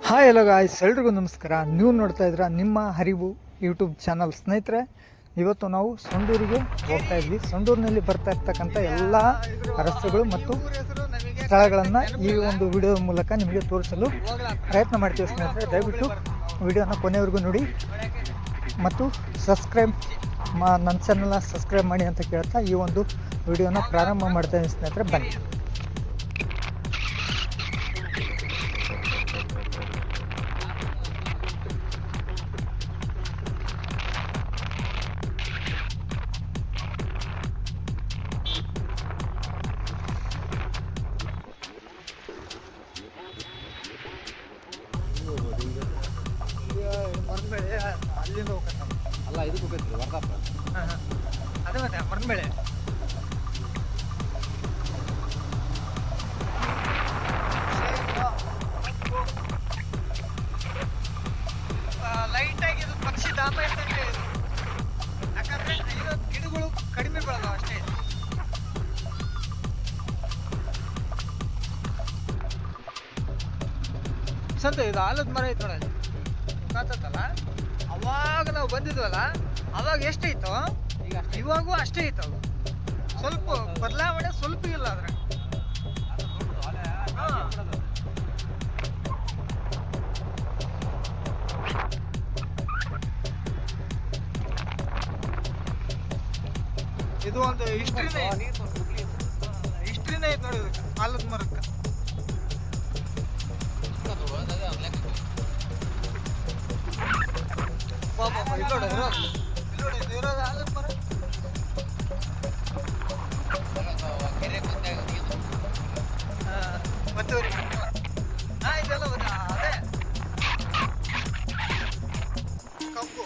Hi ಎಲ್ಲ guys ಎಲ್ರಿಗೂ ನಮಸ್ಕಾರ. ನೀವು ನೋಡ್ತಾ ಇದ್ರ ನಿಮ್ಮ ಹರಿವು ಯೂಟ್ಯೂಬ್ ಚಾನಲ್ ಸ್ನೇಹಿತರೆ. ಇವತ್ತು ನಾವು ಸಂಡೂರಿಗೆ ಹೋಗ್ತಾ ಇದ್ವಿ. ಸಂಡೂರಿನಲ್ಲಿ ಬರ್ತಾ ಇರ್ತಕ್ಕಂಥ ಎಲ್ಲ ರಸ್ತೆಗಳು ಮತ್ತು ಸ್ಥಳಗಳನ್ನು ಈ ಒಂದು ವಿಡಿಯೋ ಮೂಲಕ ನಿಮಗೆ ತೋರಿಸಲು ಪ್ರಯತ್ನ ಮಾಡ್ತೀವಿ ಸ್ನೇಹಿತರೆ. ದಯವಿಟ್ಟು ವಿಡಿಯೋನ ಕೊನೆವರೆಗೂ ನೋಡಿ. ಮತ್ತು ಸಬ್ಸ್ಕ್ರೈಬ್ ಮಾ ನನ್ನ ಚಾನಲ್ನ ಸಬ್ಸ್ಕ್ರೈಬ್ ಮಾಡಿ ಅಂತ ಕೇಳ್ತಾ ಈ ಒಂದು ವಿಡಿಯೋನ ಪ್ರಾರಂಭ ಮಾಡ್ತಾ ಸ್ನೇಹಿತರೆ. ಬನ್ನಿ. ಅಲ್ಲಿಂದ ಹೋಗ್ತಾರೆ ಅಲ್ಲ ಇದಕ್ಕೆ ಹೋಗೈತ್ರಿ ವರ್ಧಾಪ ಅದೇ ಮತ್ತೆ ಮರನ್ಬೇಳೆ ಲೈಟಾಗಿ ಇದು ಪಕ್ಷಿ ಗಿಡಗಳು ಕಡಿಮೆ ಅಷ್ಟೇ. ಸಂತ, ಇದು ಆಲದ ಮರ ಐತೆ ನೋಡಿ ಕಾತತ್ತಲ್ಲ ಅವಾಗ ನಾವು ಬಂದಿದ್ವಲ್ಲ ಅವಾಗ ಎಷ್ಟಿತ್ತು? ಈಗ ಇವಾಗೂ ಅಷ್ಟೇ ಇತ್ತು ಅದು. ಸ್ವಲ್ಪ ಬದಲಾವಣೆ ಸ್ವಲ್ಪ ಇಲ್ಲ ಅದ್ರ ಇದು ಒಂದು ಹಿಸ್ಟ್ರಿನೇ ಹಿಸ್ಟ್ರಿನೇ ಐತೆ ನೋಡಿ ಇದಕ್ಕೆ. பாப்பா இதோட இதோட இருபது ஆளு பத்து வரைக்கும் நான் இதெல்லாம் அதே கம்பு